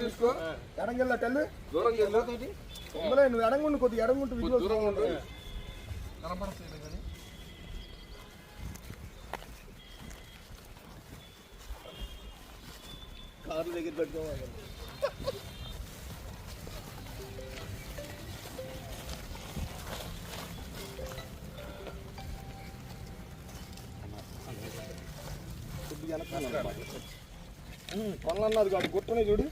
తీసుకో. ఎడంగెళ్ళ టెల్లు? దూరంగా వెళ్ళు. తొందరలే నువ్వు ఎడంగుండు కొద్దిగా ఎడంగుంటు కొద్ది విజువల్ దూరంగా ఉండు. కార్ల దగ్గర పెట్టుకోవాలి. కొద్దిగా కొనలన్నారు కాదు గుట్టనే చూడు.